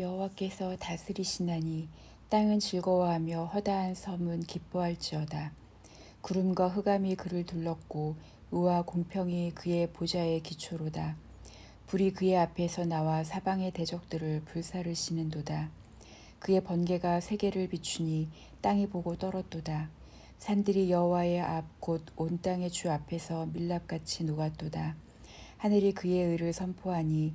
여호와께서 다스리시나니 땅은 즐거워하며 허다한 섬은 기뻐할지어다. 구름과 흑암이 그를 둘렀고 의와 공평이 그의 보좌의 기초로다. 불이 그의 앞에서 나와 사방의 대적들을 불사르시는도다. 그의 번개가 세계를 비추니 땅이 보고 떨었도다. 산들이 여호와의 앞 곧 온 땅의 주 앞에서 밀랍같이 녹았도다. 하늘이 그의 의를 선포하니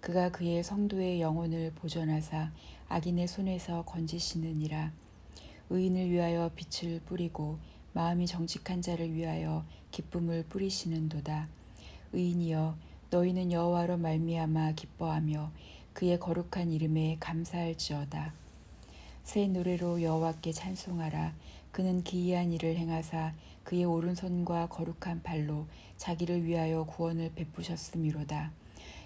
그가 그의 성도의 영혼을 보존하사 악인의 손에서 건지시느니라. 의인을 위하여 빛을 뿌리고 마음이 정직한 자를 위하여 기쁨을 뿌리시는도다. 의인이여 너희는 여호와로 말미암아 기뻐하며 그의 거룩한 이름에 감사할지어다. 새 노래로 여호와께 찬송하라. 그는 기이한 일을 행하사 그의 오른손과 거룩한 발로 자기를 위하여 구원을 베푸셨음이로다.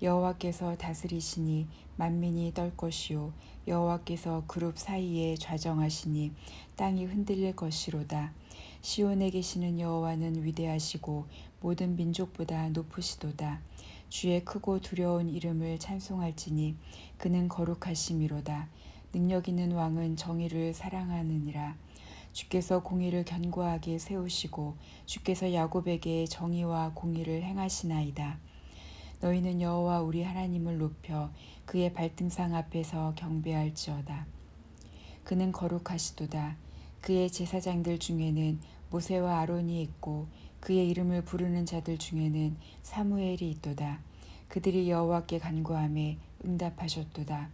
여호와께서 다스리시니 만민이 떨 것이요 여호와께서 그룹 사이에 좌정하시니 땅이 흔들릴 것이로다. 시온에 계시는 여호와는 위대하시고 모든 민족보다 높으시도다. 주의 크고 두려운 이름을 찬송할지니 그는 거룩하심이로다. 능력 있는 왕은 정의를 사랑하느니라. 주께서 공의를 견고하게 세우시고 주께서 야곱에게 정의와 공의를 행하시나이다. 너희는 여호와 우리 하나님을 높여 그의 발등상 앞에서 경배할지어다. 그는 거룩하시도다. 그의 제사장들 중에는 모세와 아론이 있고 그의 이름을 부르는 자들 중에는 사무엘이 있도다. 그들이 여호와께 간구함에 응답하셨도다.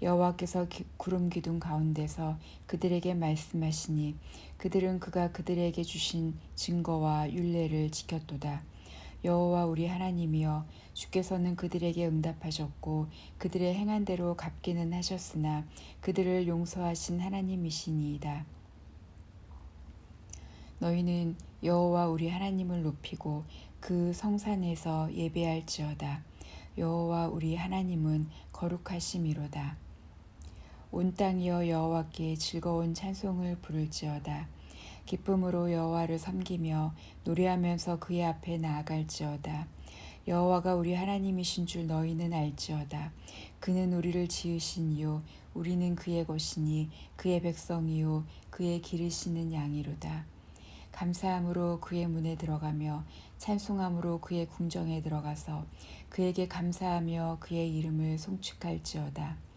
여호와께서 구름 기둥 가운데서 그들에게 말씀하시니 그들은 그가 그들에게 주신 증거와 율례를 지켰도다. 여호와 우리 하나님이여 주께서는 그들에게 응답하셨고 그들의 행한 대로 갚기는 하셨으나 그들을 용서하신 하나님이시니이다. 너희는 여호와 우리 하나님을 높이고 그 성산에서 예배할지어다. 여호와 우리 하나님은 거룩하심이로다. 온 땅이여 여호와께 즐거운 찬송을 부를지어다. 기쁨으로 여호와를 섬기며 노래하면서 그의 앞에 나아갈지어다. 여호와가 우리 하나님이신 줄 너희는 알지어다. 그는 우리를 지으신 이요 우리는 그의 것이니 그의 백성이요 그의 기르시는 양이로다. 감사함으로 그의 문에 들어가며 찬송함으로 그의 궁정에 들어가서 그에게 감사하며 그의 이름을 송축할지어다.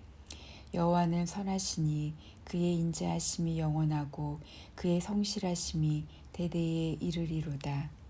여호와는 선하시니 그의 인자하심이 영원하고 그의 성실하심이 대대에 이르리로다.